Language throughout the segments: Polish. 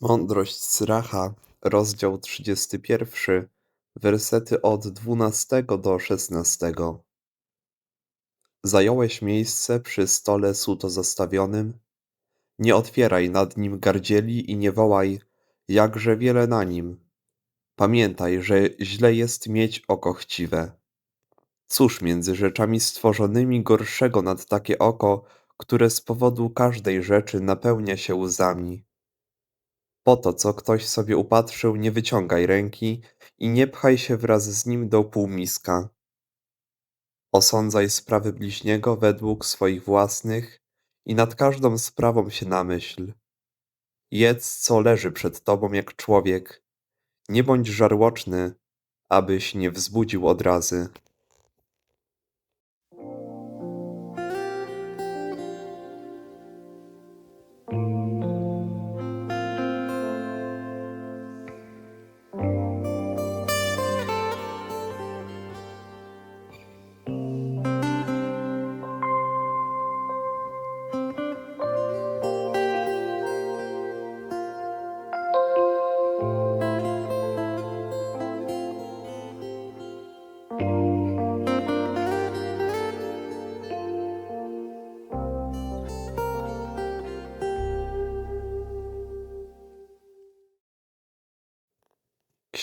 Mądrość Syracha, rozdział 31, wersety od 12 do 16. Zająłeś miejsce przy stole suto zastawionym? Nie otwieraj nad nim gardzieli i nie wołaj, jakże wiele na nim. Pamiętaj, że źle jest mieć oko chciwe. Cóż między rzeczami stworzonymi gorszego nad takie oko, które z powodu każdej rzeczy napełnia się łzami? Po to, co ktoś sobie upatrzył, nie wyciągaj ręki i nie pchaj się wraz z nim do półmiska. Osądzaj sprawy bliźniego według swoich własnych i nad każdą sprawą się namyśl. Jedz, co leży przed tobą jak człowiek. Nie bądź żarłoczny, abyś nie wzbudził odrazy.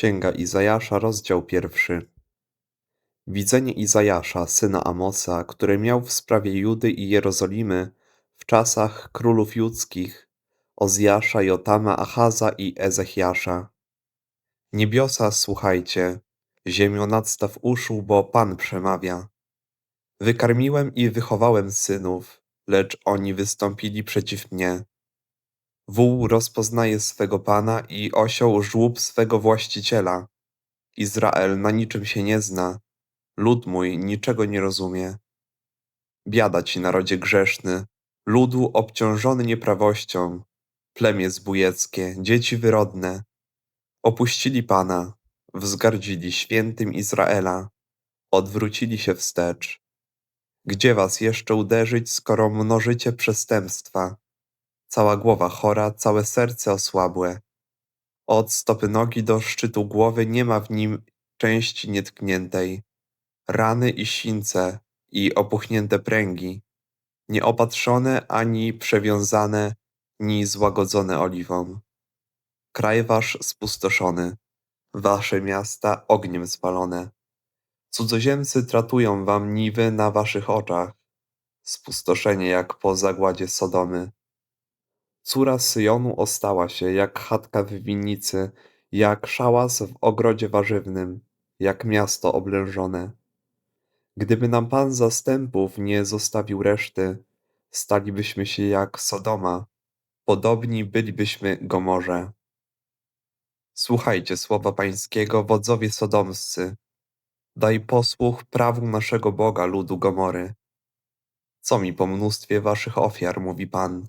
Księga Izajasza, rozdział pierwszy. Widzenie Izajasza, syna Amosa, które miał w sprawie Judy i Jerozolimy w czasach królów judzkich, Ozjasza, Jotama, Achaza i Ezechiasza. Niebiosa, słuchajcie, ziemio nadstaw uszu, bo Pan przemawia. Wykarmiłem i wychowałem synów, lecz oni wystąpili przeciw mnie. Wół rozpoznaje swego pana i osioł żłób swego właściciela. Izrael na niczym się nie zna, lud mój niczego nie rozumie. Biada ci, narodzie grzeszny, ludu obciążony nieprawością, plemię zbójeckie, dzieci wyrodne. Opuścili Pana, wzgardzili świętym Izraela, odwrócili się wstecz. Gdzie was jeszcze uderzyć, skoro mnożycie przestępstwa? Cała głowa chora, całe serce osłabłe. Od stopy nogi do szczytu głowy nie ma w nim części nietkniętej. Rany i sińce i opuchnięte pręgi, nieopatrzone ani przewiązane, ni złagodzone oliwą. Kraj wasz spustoszony, wasze miasta ogniem spalone. Cudzoziemcy tratują wam niwy na waszych oczach, spustoszenie jak po zagładzie Sodomy. Córa Syjonu ostała się, jak chatka w winnicy, jak szałas w ogrodzie warzywnym, jak miasto oblężone. Gdyby nam Pan zastępów nie zostawił reszty, stalibyśmy się jak Sodoma, podobni bylibyśmy Gomorze. Słuchajcie słowa Pańskiego, wodzowie sodomscy. Daj posłuch prawu naszego Boga, ludu Gomory. Co mi po mnóstwie waszych ofiar, mówi Pan.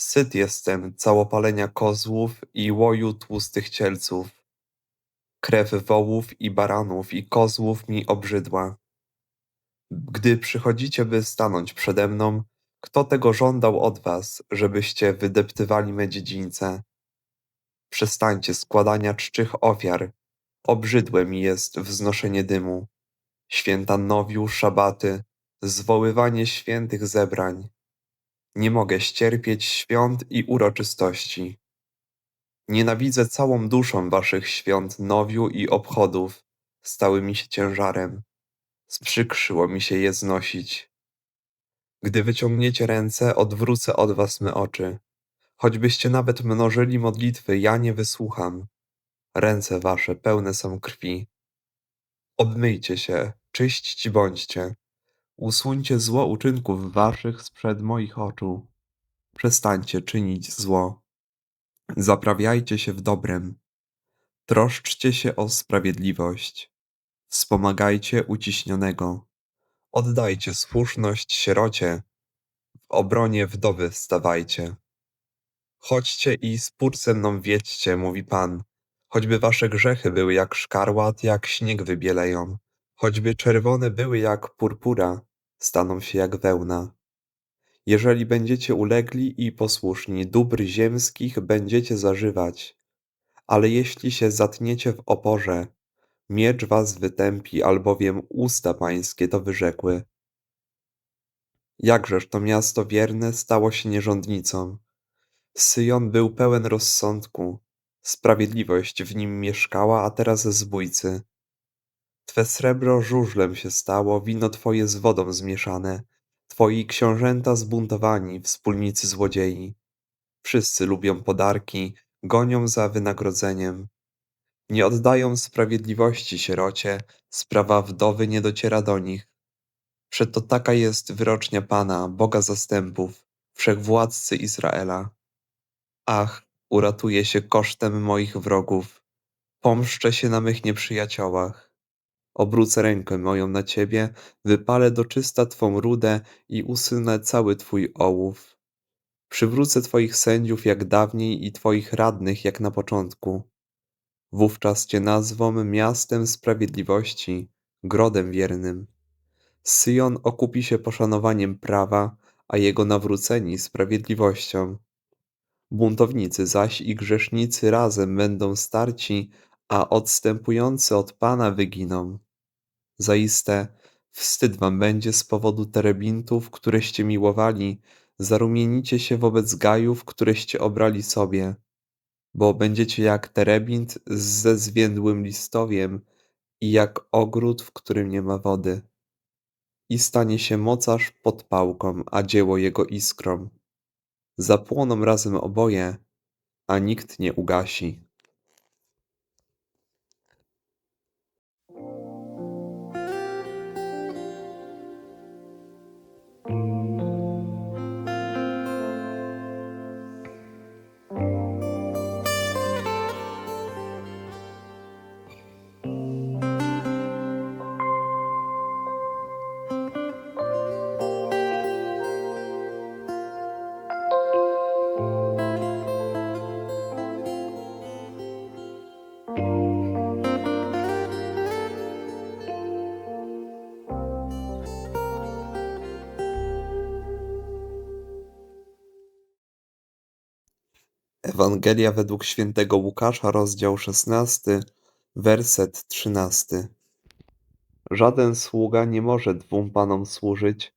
Syt jestem całopalenia kozłów i łoju tłustych cielców. Krew wołów i baranów i kozłów mi obrzydła. Gdy przychodzicie, by stanąć przede mną, Kto tego żądał od was, żebyście wydeptywali me dziedzińce? Przestańcie składania czczych ofiar. Obrzydłe mi jest wznoszenie dymu. Święta nowiu, szabaty, zwoływanie świętych zebrań. Nie mogę ścierpieć świąt i uroczystości. Nienawidzę całą duszą waszych świąt nowiu i obchodów, stały mi się ciężarem. Sprzykrzyło mi się je znosić. Gdy wyciągniecie ręce, odwrócę od was me oczy. Choćbyście nawet mnożyli modlitwy, ja nie wysłucham. Ręce wasze pełne są krwi. Obmyjcie się, czyśćci bądźcie. Usuńcie zło uczynków waszych sprzed moich oczu. Przestańcie czynić zło. Zaprawiajcie się w dobrem. Troszczcie się o sprawiedliwość. Wspomagajcie uciśnionego. Oddajcie słuszność sierocie. W obronie wdowy stawajcie. Chodźcie i spór ze mną wiedźcie, mówi Pan. Choćby wasze grzechy były jak szkarłat, jak śnieg wybieleją. Choćby czerwone były jak purpura, staną się jak wełna. Jeżeli będziecie ulegli i posłuszni, dóbr ziemskich będziecie zażywać. Ale jeśli się zatniecie w oporze, miecz was wytępi, albowiem usta pańskie to wyrzekły. Jakżeż to miasto wierne stało się nierządnicą. Syjon był pełen rozsądku, sprawiedliwość w nim mieszkała, a teraz zbójcy. Twe srebro żużlem się stało, wino twoje z wodą zmieszane, twoi książęta zbuntowani, wspólnicy złodziei. Wszyscy lubią podarki, gonią za wynagrodzeniem. Nie oddają sprawiedliwości sierocie, sprawa wdowy nie dociera do nich. Przeto taka jest wyrocznia Pana, Boga zastępów, wszechwładcy Izraela. Ach, uratuję się kosztem moich wrogów, pomszczę się na mych nieprzyjaciołach. Obrócę rękę moją na ciebie, wypalę do czysta twą rudę i usunę cały twój ołów. Przywrócę twoich sędziów jak dawniej i twoich radnych jak na początku. Wówczas cię nazwą miastem sprawiedliwości, grodem wiernym. Syjon okupi się poszanowaniem prawa, a jego nawróceni sprawiedliwością. Buntownicy zaś i grzesznicy razem będą starci, a odstępujący od Pana wyginą. Zaiste wstyd wam będzie z powodu terebintów, któreście miłowali, zarumienicie się wobec gajów, któreście obrali sobie, bo będziecie jak terebint ze zwiędłym listowiem i jak ogród, w którym nie ma wody. I stanie się mocarz pod pałką, a dzieło jego iskrą. Zapłoną razem oboje, a nikt nie ugasi. Ewangelia według świętego Łukasza, rozdział 16, werset 13. Żaden sługa nie może dwóm panom służyć,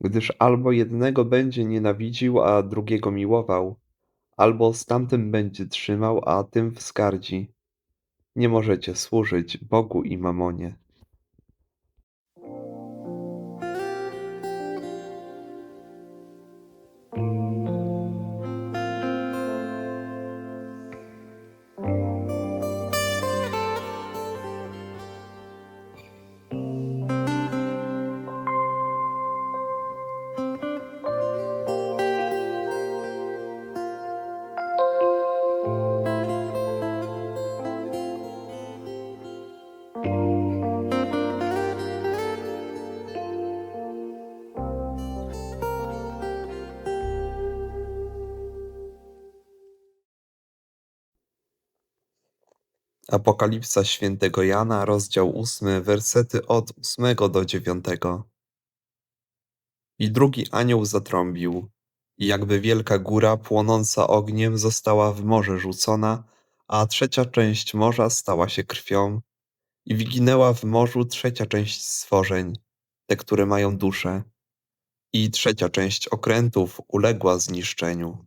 gdyż albo jednego będzie nienawidził, a drugiego miłował, albo z tamtym będzie trzymał, a tym wskardzi. Nie możecie służyć Bogu i mamonie. Apokalipsa świętego Jana, rozdział 8, wersety od 8 do 9. I drugi anioł zatrąbił, i jakby wielka góra płonąca ogniem została w morze rzucona, a trzecia część morza stała się krwią, i wyginęła w morzu trzecia część stworzeń, te, które mają duszę, i trzecia część okrętów uległa zniszczeniu.